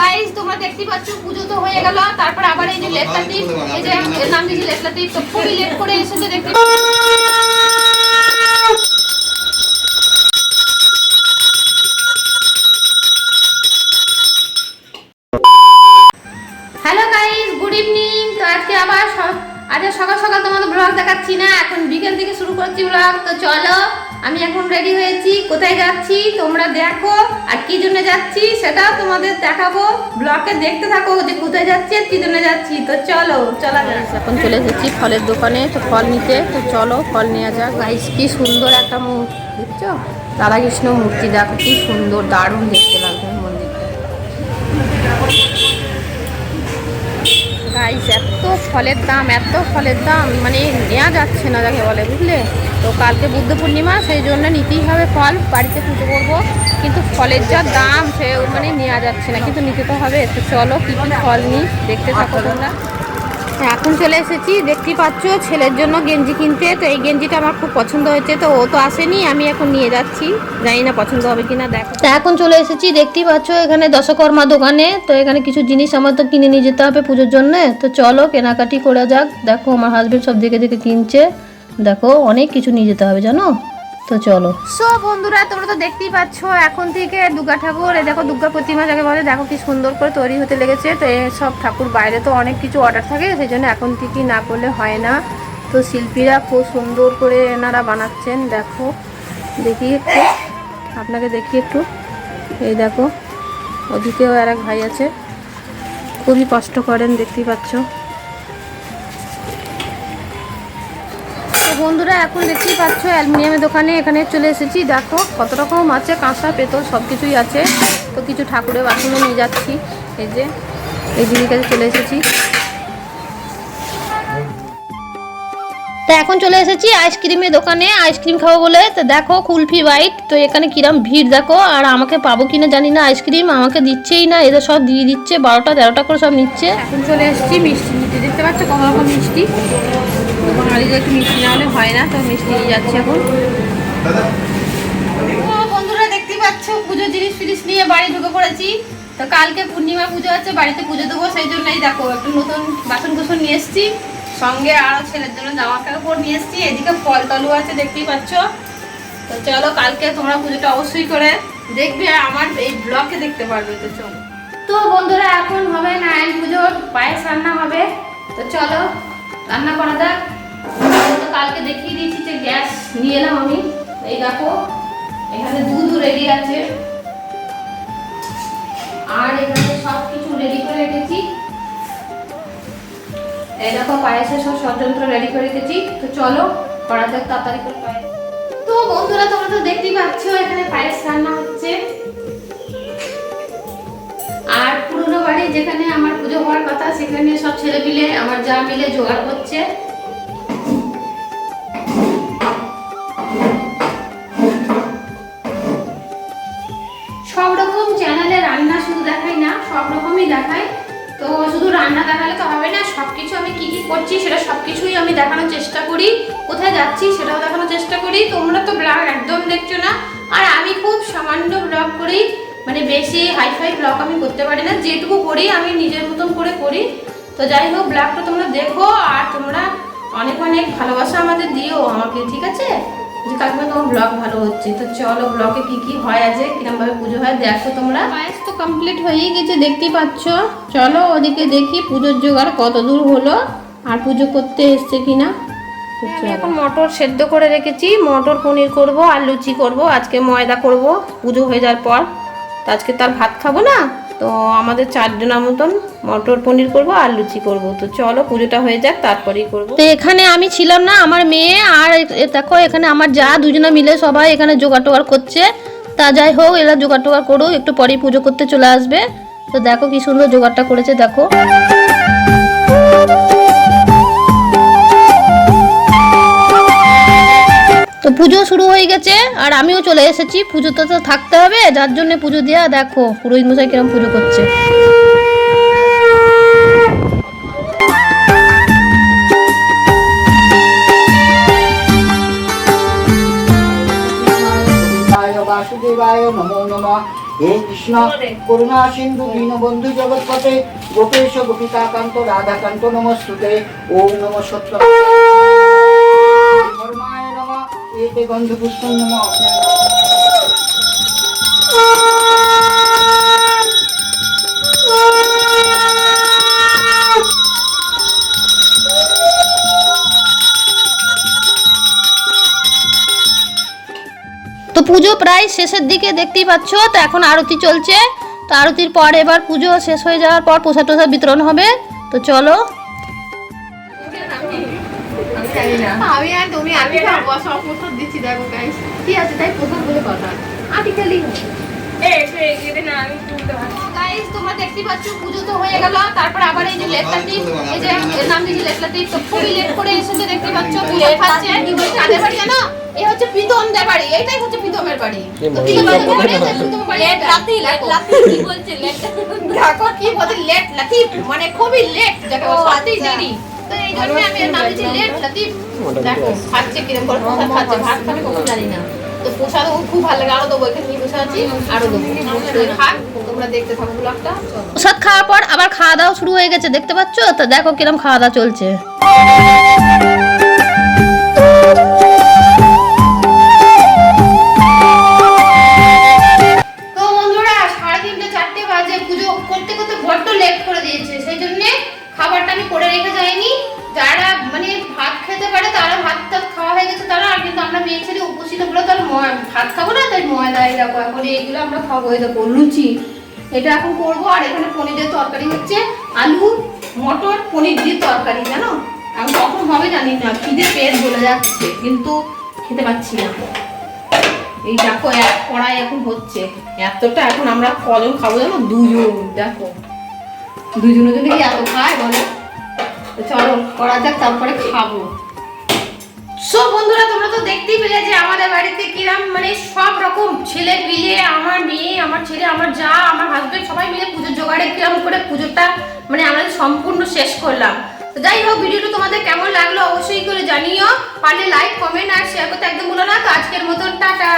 Guys তোমরা দেখতে পাচ্ছ পুজো তো হয়ে গেল। তারপর আবার এই যে এই যে এর নাম দিয়েছি তো খুবই লেট করে এসেছে দেখতে হ্যালো গাইস গুড ইভিনিং তো আজকে আবার আজকে সকাল সকাল তোমাদের ব্লগ দেখাচ্ছি না এখন বিকেল থেকে শুরু করছি ব্লগ তো চলো। আমি এখন রেডি হয়েছি, কোথায় যাচ্ছি, তোমরা দেখো, আর কি জন্য যাচ্ছি সেটাও তোমাদের দেখাবো। ব্লগে দেখতে থাকো যে কোথায় যাচ্ছি আর কি জন্য যাচ্ছি। তো চলো, চলা এখন চলে এসেছি ফলের দোকানে, তো ফল নিতে। তো চলো, ফল নেওয়া যাক। গাইস কি সুন্দর একটা মূর্তি, দেখছ? রাধাকৃষ্ণ মূর্তি, দেখো কি সুন্দর, দারুণ দেখতে লাগবে মন্দিরটা। গাইস ফলের দাম, এত ফলের দাম মানে নেওয়া যাচ্ছে না যাকে বলে, বুঝলে? তো কালকে বুদ্ধ পূর্ণিমা, সেই জন্য নিতেই হবে ফল, বাড়িতে পুজো করব। কিন্তু ফলের যা দাম, সে মানে নেওয়া যাচ্ছে না। কিন্তু নিতে তো হবে। তো চলো কী কী ফল নিই, দেখতে থাকো তোমরা। এখন চলে এসেছি দেখতে পাচ্ছ, ছেলের জন্য গেঞ্জি কিনতে। তো এই গেঞ্জিটা আমার খুব পছন্দ হয়েছে, তো ও তো আসেনি, আমি এখন নিয়ে যাচ্ছি। জানি না পছন্দ হবে কিনা, দেখো। তো এখন চলে এসেছি, দেখতেই পাচ্ছ, এখানে দশকর্মা দোকানে। তো এখানে কিছু জিনিস আমার তো কিনে নিয়ে যেতে হবে পুজোর জন্য। তো চলো, কেনাকাটি করে যাক। দেখো, আমার হাজবেন্ড সব দেখে দেখে কিনছে। দেখো, অনেক কিছু নিয়ে যেতে হবে, জানো? তো চলো। সো বন্ধুরা, তোমরা তো দেখতেই পাচ্ছ, এখন থেকে দুর্গা ঠাকুর, এই দেখো দুর্গা প্রতিমা যাকে বলে, দেখো কি সুন্দর করে তৈরি হতে লেগেছে। তো সব ঠাকুর বাইরে তো অনেক কিছু অর্ডার থাকে, সেই জন্য এখন থেকে না করলে হয় না। তো শিল্পীরা খুব সুন্দর করে এনারা বানাচ্ছেন, দেখো। দেখি একটু, আপনাকে দেখি একটু। এই দেখো, ওদিকেও আর এক ভাই আছে। খুবই কষ্ট করেন, দেখতেই পাচ্ছ। বন্ধুরা, এখন দেখতেই পাচ্ছ, অ্যালুমিনিয়ামের দোকানে এখানে চলে এসেছি। দেখো, কত রকম আছে, কাঁসা, পেতল, সব কিছুই আছে। তো কিছু ঠাকুরের বাসনও নিয়ে যাচ্ছি। এই যে, এই দিদির কাছে চলে এসেছি। তা এখন চলে এসেছি আইসক্রিমের দোকানে। আইসক্রিম খাব বলে, তো দেখো, কুলফি বাইট তো এখানে কিরম ভিড়, দেখো। আর আমাকে পাবো কিনা জানি না, আইসক্রিম আমাকে দিচ্ছেই না। এদের সব দিয়ে দিচ্ছে, বারোটা, তেরোটা করে সব নিচ্ছে। এখন চলে এসেছি মিষ্টি দেখতে পাচ্ছ কত রকম মিষ্টি? বাঙালিদের একটু মিষ্টি না হলে হয় না, তো মিষ্টি নিয়ে যাচ্ছি এখন। বন্ধুরা, দেখতে পাচ্ছ, পুজোর জিনিস ফিনিস নিয়ে বাড়ি ঢুকে পড়েছি। তো কালকে পূর্ণিমা পুজো আছে, বাড়িতে পুজো দেবো, সেই জন্যই দেখো, একটু নতুন বাসন কুসন নিয়ে এসেছি। সঙ্গে আরও ছেলের জন্য জামা নিয়ে এসেছি, এদিকে ফল তলু আছে, দেখতেই পাচ্ছ। তো চলো, কালকে তোমরা পুজোটা অবশ্যই করে দেখবে, আর আমার এই ব্লগে দেখতে পারবে, তো চলো। তো বন্ধুরা, এখন হবে নারায়ণ পুজোর পায়েস রান্না হবে। তো চলো, রান্না করা যাক। কালকে দেখিয়ে দিয়েছি যে গ্যাস নিয়ে এলাম আমি। এই দেখো, এখানে দুধ রেডি আছে। আর এখানে সব কিছু রেডি করে রেখেছি। এই দেখো, পায়েসের সব ষড়যন্ত্র রেডি করে রেখেছি। তো চলো করা যাক তাড়াতাড়ি করে পায়েস। তো বন্ধুরা, তোমরা তো দেখতেই পাচ্ছ, এখানে পায়েস রান্না হচ্ছে। আর পুরনো বাড়ি যেখানে আমার পুজো হওয়ার কথা, সেখানে সব ছেলে মিলে আমার যা মিলে জোগাড় করছে। দেখানোর চেষ্টা করি। কোথায় যাচ্ছি সেটাও দেখানোর চেষ্টা করি। তোমরা তো ব্লগ একদম দেখছ না। আর আমি খুব সামান্য ব্লগ করি। মানে বেশি হাইফাই ব্লগ আমি করতে পারি না। যেটুকু করি, আমি নিজের মতন করে করি। তো যাই হোক, ব্লগটা তোমরা দেখো আর তোমরা অনেক অনেক ভালোবাসা আমাদের দিও আমাকে, ঠিক আছে? যে কাকিমা তোমার ব্লগ ভালো হচ্ছে। তো চলো ব্লগে কি কি হয় আছে কিরম ভাবে পুজো হয় দেখো তোমরা। পায়েস তো কমপ্লিট হয়েই গেছে, দেখতেই পাচ্ছ। চলো ওদিকে দেখি পুজোর জোগাড় কত দূর হলো। আর পুজো করতে এসছে কিনা? তো আমি এখন মটর সেদ্ধ করে রেখেছি। মটর পনির করব আর লুচি করব। আজকে ময়দা করব পুজো হয়ে যাওয়ার পর। তো আজকে তার ভাত খাব না? তো আমাদের চারজনের মতন মটর পনির করব আর লুচি করব। তো চলো পুজোটা হয়ে যাক তারপরেই করব। তো এখানে আমি ছিলাম না আমার মেয়ে আর দেখো এখানে আমার যা দুজনে মিলে সবাই এখানে জোগাড় টোগাড় করছে। তা যাই হোক এরা জোগাড় টোগাড় করুক একটু পরেই পুজো করতে চলে আসবে। তো দেখো কি সুন্দর জোগাড়টা করেছে দেখো। তো পুজো শুরু হয়ে গেছে, আর আমিও চলে এসেছি। পুজোতে তো থাকতে হবে, যার জন্য পুজো দেওয়া দেখো, পুরোহিত মশাই কিরম পুজো করছে। হে কৃষ্ণ, করুণা সিন্ধু দীনবন্ধু জগৎপতে গোপেশ গোপিকাকান্ত, রাধাকান্ত নমস্তুতে। ও নম সত্য তো পুজো প্রায় শেষের দিকে দেখতেই পাচ্ছ, তো এখন আরতি চলছে। তো আরতির পর এবার পুজো শেষ হয়ে যাওয়ার পর প্রসাদ টোসাদ বিতরণ হবে। তো চলো আমি আর তুমি আগে সব প্রসাদ দিচ্ছি দেখো গাইস কি আছে? তাই প্রসাদ বলে কথা। আটি তোমরা দেখতে পাচ্ছ পুজো তো হয়ে গেল তারপর আবার এই যে লেটটা টিপ এই যে নাম দিয়েছে লেটটা টিপ তো খুবই লেট করে এসেছে দেখতে পাচ্ছ পুজো খাচ্ছে। কাদের বাড়ি জানো? এই হচ্ছে প্রীতম বাড়ি এইটাই হচ্ছে প্রীতমের বাড়ি। তো প্রীতম দে বাড়ি এটা প্রীতমের বাড়ি এটা। দেখো। কি বলছে লেট লাতিফ মানে খুবই লেট যাকে দেরি। তো এই জন্য আমি এর নাম দিয়েছি লেট লাতিফ দেখো খাচ্ছে কীরকম করে প্রসাদ খাচ্ছে ভাত খাবে কখন জানি না। তো প্রসাদ ও খুব ভালো লাগে আরও দেবো এখানে নিয়ে বসে আছি? আরও দেবো। খাক তোমরা দেখতে থাকো ব্লগটা। প্রসাদ খাওয়ার পর আবার খাওয়া দাওয়া শুরু হয়ে গেছে দেখতে পাচ্ছ? তো দেখো কিরম খাওয়া দাওয়া চলছে। করতে করতে বড্ড লেট করে দিয়েছে সেই জন্য খাবারটা আমি করে রেখে যাইনি। যারা মানে ভাত খেতে পারে, তারা ভাত টাত খাওয়া হয়ে গেছে তারা, আর কিন্তু আমরা মেয়ে ছেলে উপস্থিত বলে তার ভাত খাব না, তাই ময়দা, এই দেখো, এখন এইগুলো আমরা খাব, এই দেখো, লুচি। এটা এখন করব, আর এখানে পনিরের তরকারি হচ্ছে আলু, মটর, পনির দিয়ে তরকারি, জানো? আমি কখন হবে জানি না, খিদে পেট বলে যাচ্ছে, কিন্তু খেতে পাচ্ছি না। এই দেখো, এক কড়াই এখন হচ্ছে, এতটা এখন আমরা কজন খাব জানো? দুজন, দেখো। দুজনের জন্য কি এত খায় বলো? চলো, করা যাক, তারপরে খাব। সো বন্ধুরা, তোমরা তো দেখতেই পেলে যে আমাদের বাড়িতে কিরাম মানে সব রকম ছেলে মিলে, আমার মেয়ে, আমার ছেলে, আমার যা, আমার হাজবেন্ড সবাই মিলে পুজোর জোগাড়ে কিরাম করে পুজোটা মানে আমরা সম্পূর্ণ শেষ করলাম। তো যাই হোক, ভিডিওটা তোমাদের কেমন লাগল অবশ্যই করে জানিও। পারলে লাইক কমেন্ট আর শেয়ার করতে একদম ভুলো না। তো আজকের মতন, টাটা।